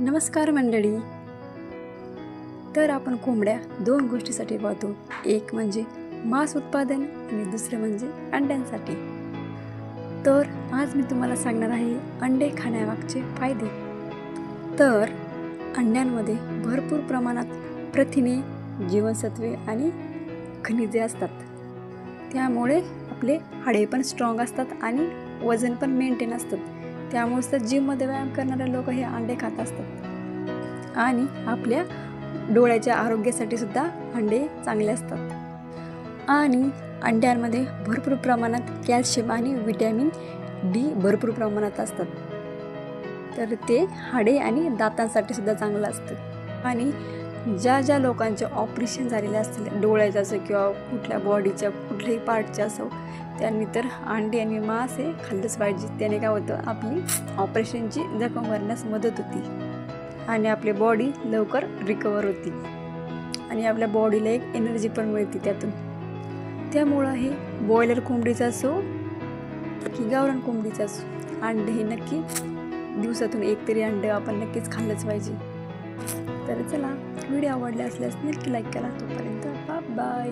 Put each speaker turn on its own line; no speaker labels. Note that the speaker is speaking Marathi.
नमस्कार मंडळी. तर आपण कोंबड्या दोन गोष्टीसाठी पाहतो. एक म्हणजे मांस उत्पादन आणि दुसरं म्हणजे अंड्यांसाठी. तर आज मी तुम्हाला सांगणार आहे अंडे खाण्यामागचे फायदे. तर अंड्यांमध्ये भरपूर प्रमाणात प्रथिने जीवनसत्वे आणि खनिजे असतात. त्यामुळे आपले हाडे पण स्ट्रॉंग असतात आणि वजन पण मेंटेन असतात त्यामुळेच तर जिममध्ये व्यायाम करणारे लोक हे अंडे खात असतात. आणि आपल्या डोळ्याच्या आरोग्यासाठी सुद्धा अंडे चांगले असतात. आणि अंड्यांमध्ये भरपूर प्रमाणात कॅल्शियम आणि विटॅमिन डी भरपूर प्रमाणात असतात. तर ते हाडे आणि दातांसाठी सुद्धा चांगलं असतं. आणि ज्या ज्या लोकांचे ऑपरेशन झालेले असतील डोळ्याचं असो किंवा कुठल्या बॉडीच्या कुठल्याही पार्टचे असो त्यांनी तर अंडी आणि मांस हे खाल्लंच पाहिजे. त्याने काय होतं आपली ऑपरेशनची जखम भरण्यास मदत होती. आणि आपली बॉडी लवकर रिकवर होती. आणि आपल्या बॉडीला एक एनर्जी पण मिळते त्यातून. त्यामुळं हे बॉयलर कोंबडीचं असो की गावरान कोंबडीचं असो अंडे हे नक्की दिवसातून एक तरी अंडे आपण नक्कीच खाल्लंच पाहिजे. तर चला व्हिडिओ आवडले असल्यास नक्की लाईक करा. तोपर्यंत बाय